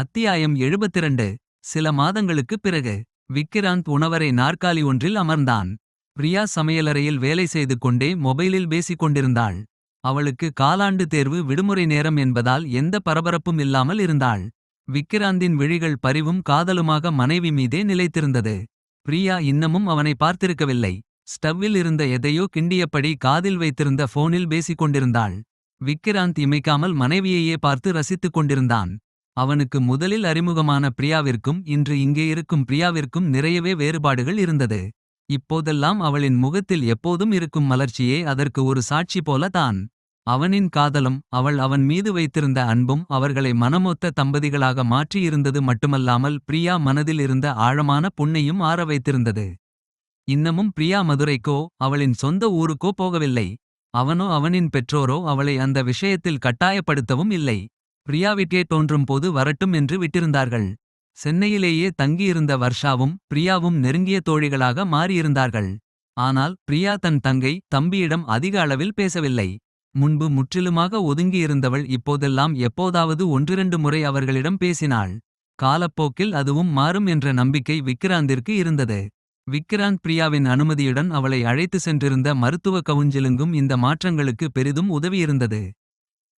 அத்தியாயம் 72 சில மாதங்களுக்குப் பிறகு விக்கிராந்த் உணவரை நாற்காலி ஒன்றில் அமர்ந்தான். பிரியா சமையலறையில் வேலை செய்து கொண்டே மொபைலில் பேசிக் கொண்டிருந்தாள். அவளுக்கு காலாண்டு தேர்வு விடுமுறை நேரம் என்பதால் எந்த பரபரப்பும் இல்லாமல் இருந்தாள். விக்கிராந்தின் விழிகள் பரிவும் காதலுமாக மனைவி மீதே நிலைத்திருந்தது. பிரியா இன்னமும் அவனை பார்த்திருக்கவில்லை. ஸ்டவ்வில் இருந்த எதையோ கிண்டியபடி காதில் வைத்திருந்த போனில் பேசிக் கொண்டிருந்தாள். விக்கிராந்த் இமைக்காமல் மனைவியையே பார்த்து ரசித்துக் கொண்டிருந்தான். அவனுக்கு முதலில் அறிமுகமான பிரியாவிற்கும் இன்று இங்கே இருக்கும் பிரியாவிற்கும் நிறையவே வேறுபாடுகள் இருந்தது. இப்போதெல்லாம் அவளின் முகத்தில் எப்போதும் இருக்கும் மலர்ச்சியே அதற்கு ஒரு சாட்சி போல தான். அவனின் காதலும் அவள் அவன் மீது வைத்திருந்த அன்பும் அவர்களை மனமொத்த தம்பதிகளாக மாற்றியிருந்தது மட்டுமல்லாமல் பிரியா மனதில் இருந்த ஆழமான புண்ணையும் ஆற வைத்திருந்தது. இன்னமும் பிரியா மதுரைக்கோ அவளின் சொந்த ஊருக்கோ போகவில்லை. அவனோ அவனின் பெற்றோரோ அவளை அந்த விஷயத்தில் கட்டாயப்படுத்தவும் இல்லை. பிரியாவிட்டே தோன்றும் போது வரட்டும் என்று விட்டிருந்தார்கள். சென்னையிலேயே தங்கியிருந்த வர்ஷாவும் பிரியாவும் நெருங்கிய தோழிகளாக மாறியிருந்தார்கள். ஆனால் பிரியா தன் தங்கை தம்பியிடம் அதிக அளவில் பேசவில்லை. முன்பு முற்றிலுமாக ஒதுங்கியிருந்தவள் இப்போதெல்லாம் எப்போதாவது ஒன்றிரண்டு முறை அவர்களிடம் பேசினாள். காலப்போக்கில் அதுவும் மாறும் என்ற நம்பிக்கை விக்கிராந்திற்கு இருந்தது. விக்கிராந்த் பிரியாவின் அனுமதியுடன் அவளை அழைத்து சென்றிருந்த மருத்துவ கவுஞ்சிலுங்கும் இந்த மாற்றங்களுக்கு பெரிதும் உதவியிருந்தது.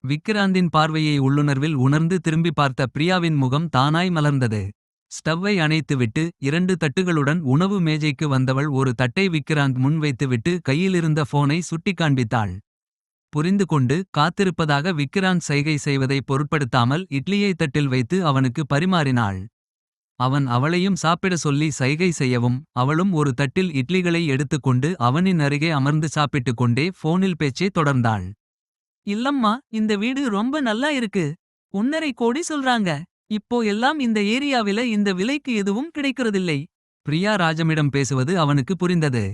விக்கிராந்தின் பார்வையை உள்ளுணர்வில் உணர்ந்து திரும்பி பார்த்த பிரியாவின் முகம் தானாய் மலர்ந்தது. ஸ்டவ்வை அணைத்துவிட்டு இரண்டு தட்டுகளுடன் உணவு மேஜைக்கு வந்தவள் ஒரு தட்டை விக்கிராந்த் முன் வைத்துவிட்டு கையிலிருந்த போனை சுட்டி காண்பித்தாள். புரிந்து கொண்டு காத்திருப்பதாக விக்கிராந்த் சைகை செய்வதை பொருட்படுத்தாமல் இட்லியை தட்டில் வைத்து அவனுக்கு பரிமாறினாள். அவன் அவளையும் சாப்பிட சொல்லி சைகை செய்யவும் அவளும் ஒரு தட்டில் இட்லிகளை எடுத்துக்கொண்டு அவனின் அருகே அமர்ந்து சாப்பிட்டுக் கொண்டே போனில் பேச்சே தொடர்ந்தாள். இல்லம்மா இந்த வீடு ரொம்ப நல்லா இருக்கு. ஒன்னரை கோடி சொல்றாங்க. இப்போ எல்லாம் இந்த ஏரியாவில இந்த விலைக்கு எதுவும் கிடைக்கிறதில்லை. பிரியா ராஜமிடம் பேசுவது அவனுக்கு புரிந்தது.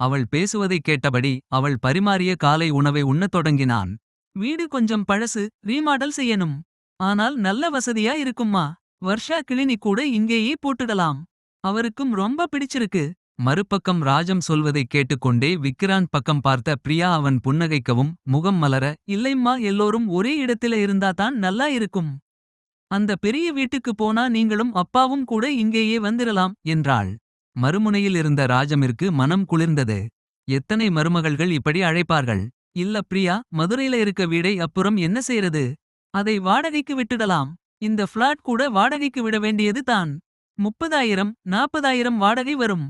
அவள் பேசுவதைக் கேட்டபடி அவள் பரிமாறிய காலை உணவை உண்ணத் தொடங்கினான். வீடு கொஞ்சம் பழசு ரீமாடல் செய்யணும். ஆனால் நல்ல வசதியா இருக்கும்மா. வர்ஷா கிளினி கூட இங்கேயே போட்டுடலாம். அவருக்கும் ரொம்ப பிடிச்சிருக்கு. மறுபக்கம் ராஜம் சொல்வதைக் கேட்டுக்கொண்டே விக்ரான் பக்கம் பார்த்த பிரியா அவன் புன்னகைக்கவும் முகம் மலர இல்லைம்மா எல்லோரும் ஒரே இடத்தில இருந்தா தான் நல்லா இருக்கும். அந்த பெரிய வீட்டுக்கு போனா நீங்களும் அப்பாவும் கூட இங்கேயே வந்திரலாம் என்றாள். மறுமுனையில் இருந்த ராஜமிற்கு மனம் குளிர்ந்தது. எத்தனை மருமகள்கள் இப்படி அழைப்பார்கள். இல்ல பிரியா மதுரையில இருக்க வீடை அப்புறம் என்ன செய்யறது. அதை வாடகைக்கு விட்டுடலாம். இந்த ஃபிளாட் கூட வாடகைக்கு விட வேண்டியது தான். முப்பதாயிரம் நாற்பதாயிரம் வாடகை வரும்.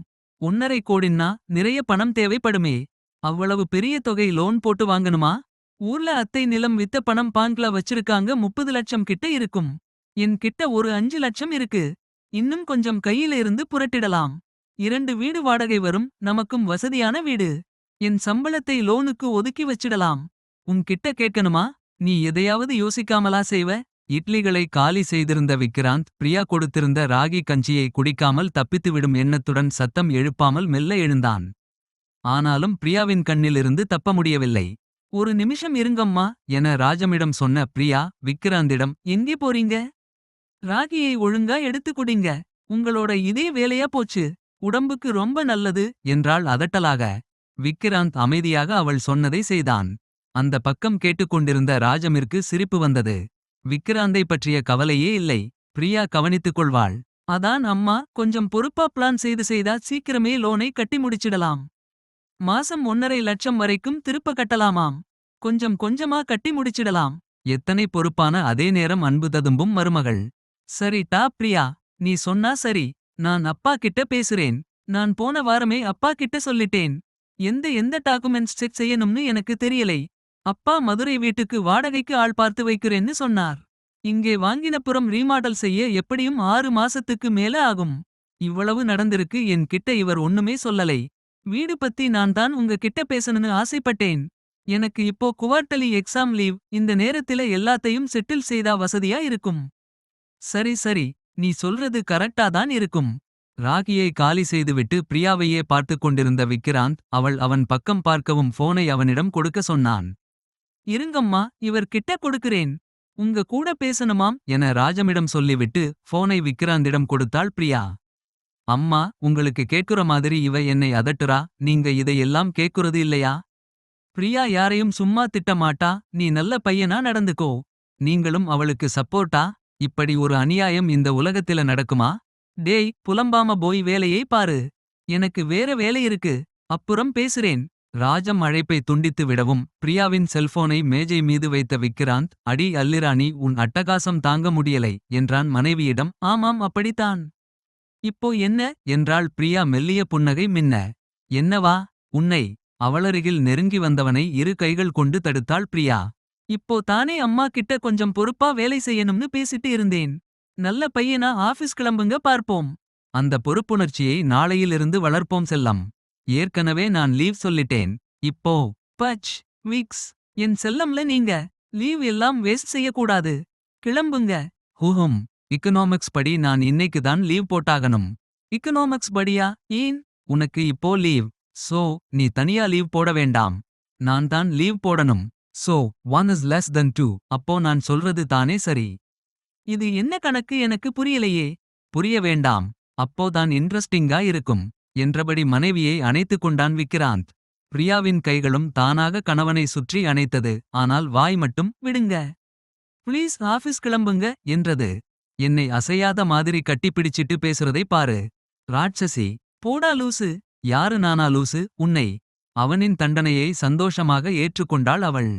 ஒன்னரை கோடின்னா நிறைய பணம் தேவைப்படுமே. அவ்வளவு பெரிய தொகை லோன் போட்டு வாங்கணுமா. ஊர்ல அத்தை நிலம் வித்த பணம் பாங்க்ல வச்சிருக்காங்க முப்பது லட்சம் கிட்ட இருக்கும். என் கிட்ட ஒரு அஞ்சு லட்சம் இருக்கு. இன்னும் கொஞ்சம் கையில இருந்து புரட்டிடலாம். இரண்டு வீடு வாடகை வரும் நமக்கும் வசதியான வீடு. என் சம்பளத்தை லோனுக்கு ஒதுக்கி வச்சிடலாம். உன்கிட்ட கேட்கணுமா நீ எதையாவது யோசிக்காமலா செய்வ. இட்லிகளை காலி செய்திருந்த விக்கிராந்த் பிரியா கொடுத்திருந்த ராகி கஞ்சியை குடிக்காமல் தப்பித்துவிடும் எண்ணத்துடன் சத்தம் எழுப்பாமல் மெல்ல எழுந்தான். ஆனாலும் பிரியாவின் கண்ணிலிருந்து தப்ப முடியவில்லை. ஒரு நிமிஷம் இருங்கம்மா என ராஜமிடம் சொன்ன பிரியா விக்கிராந்திடம் எங்கே போறீங்க. ராகியை ஒழுங்கா எடுத்து குடிங்க. உங்களோட இதே வேலையா போச்சு. உடம்புக்கு ரொம்ப நல்லது என்றாள் அதட்டலாக. விக்கிராந்த் அமைதியாக அவள் சொன்னதை செய்தான். அந்த பக்கம் கேட்டுக்கொண்டிருந்த ராஜமிற்கு சிரிப்பு வந்தது. விக்ராந்தை பற்றிய கவலையே இல்லை. பிரியா கவனித்துக் கொள்வாள். அதான் அம்மா கொஞ்சம் பொறுப்பா பிளான் செய்து செய்தா சீக்கிரமே லோனை கட்டி முடிச்சிடலாம். மாசம் ஒன்னரை லட்சம் வரைக்கும் திருப்ப கட்டலாமாம். கொஞ்சம் கொஞ்சமா கட்டி முடிச்சிடலாம். எத்தனை பொறுப்பான அதே நேரம் அன்பு ததும்பும் மருமகள். சரி டா பிரியா நீ சொன்னா சரி. நான் அப்பா கிட்ட பேசுறேன். நான் போன வாரமே அப்பா கிட்ட சொல்லிட்டேன். எந்த எந்த டாக்குமெண்ட்ஸ் செக் செய்யணும்னு எனக்கு தெரியலை. அப்பா மதுரை வீட்டுக்கு வாடகைக்கு ஆள் பார்த்து வைக்கிறேன்னு சொன்னார். இங்கே வாங்கினப்புறம் ரீமாடல் செய்ய எப்படியும் ஆறு மாசத்துக்கு மேல ஆகும். இவ்வளவு நடந்திருக்கு என் கிட்ட இவர் ஒண்ணுமே சொல்லலை. வீடு பத்தி நான் தான் உங்க கிட்ட பேசணும்னு ஆசைப்பட்டேன். எனக்கு இப்போ குவார்டலி எக்ஸாம் லீவ் இந்த நேரத்தில எல்லாத்தையும் செட்டில் செய்தா வசதியா இருக்கும். சரி சரி நீ சொல்றது கரெக்டா தான் இருக்கும். ராகியை காலி செய்துவிட்டு பிரியாவையே பார்த்துக் கொண்டிருந்த விக்கிராந்த் அவள் அவன் பக்கம் பார்க்கவும் போனை அவனிடம் கொடுக்க சொன்னான். இருங்கம்மா இவர் கிட்ட கொடுக்கிறேன். உங்க கூட பேசணுமாம் என ராஜமிடம் சொல்லிவிட்டு போனை விக்கிராந்திடம் கொடுத்தாள் பிரியா. அம்மா உங்களுக்கு கேட்குற மாதிரி இவ என்னை அதட்டுறா நீங்க இதையெல்லாம் கேட்குறது இல்லையா. பிரியா யாரையும் சும்மா திட்டமாட்டா நீ நல்ல பையனா நடந்துக்கோ. நீங்களும் அவளுக்கு சப்போர்ட்டா இப்படி ஒரு அநியாயம் இந்த உலகத்தில நடக்குமா டேய் புலம்பாம போய் வேலையை பாரு எனக்கு வேற வேலை இருக்கு அப்புறம் பேசுறேன் ராஜம் அழைப்பை துண்டித்து விடவும் பிரியாவின் செல்போனை மேஜை மீது வைத்த விக்கிராந்த் அடி அல்லிராணி உன் அட்டகாசம் தாங்க முடியலை என்றான் மனைவியிடம். ஆமாம் அப்படித்தான். இப்போ என்ன? என்றாள் பிரியா மெல்லிய புன்னகை மின்ன. என்னவா? உன்னை அவளருகில் நெருங்கி வந்தவனை இரு கைகள் கொண்டு தடுத்தாள் பிரியா. இப்போ தானே அம்மா கிட்ட கொஞ்சம் பொறுப்பா வேலை செய்யணும்னு பேசிட்டு இருந்தேன். நல்ல பையனா ஆபீஸ் கிளம்புங்க பார்ப்போம். அந்த பொறுப்புணர்ச்சியை நாளையிலிருந்து வளர்ப்போம் செல்லம். ஏற்கனவே நான் லீவ் சொல்லிட்டேன். இப்போ பச் வீக்ஸ் என் செல்லம்ல நீங்க. லீவ் எல்லாம் வேஸ்ட் செய்யக்கூடாது. கிளம்புங்க. ஹூஹும். இக்கனாமிக்ஸ் படி நான் இன்னைக்கு தான் லீவ் போட்டாகணும். இக்கனாமிக்ஸ் படியா? ஏன்? உனக்கு இப்போ லீவ். சோ நீ தனியா லீவ் போட வேண்டாம். நான் தான் லீவ் போடணும். So one is less than two அப்போ நான் சொல்றது தானே சரி. இது என்ன கணக்கு எனக்கு புரியலையே. புரிய வேண்டாம். அப்போதான் இன்ட்ரெஸ்டிங்கா இருக்கும். என்றபடி மனைவியை அணைத்துக் கொண்டான் விக்கிராந்த். பிரியாவின் கைகளும் தானாக கணவனை சுற்றி அணைத்தது. ஆனால் வாய் மட்டும் விடுங்க. ப்ளீஸ் ஆபீஸ் கிளம்புங்க என்றது. என்னை அசையாத மாதிரி கட்டிப்பிடிச்சிட்டு பேசுறதை பாரு. ராட்சசி போடா லூசு. யாரு நானா லூசு? உன்னை. அவனின் தண்டனையை சந்தோஷமாக ஏற்றுக்கொண்டாள் அவள்.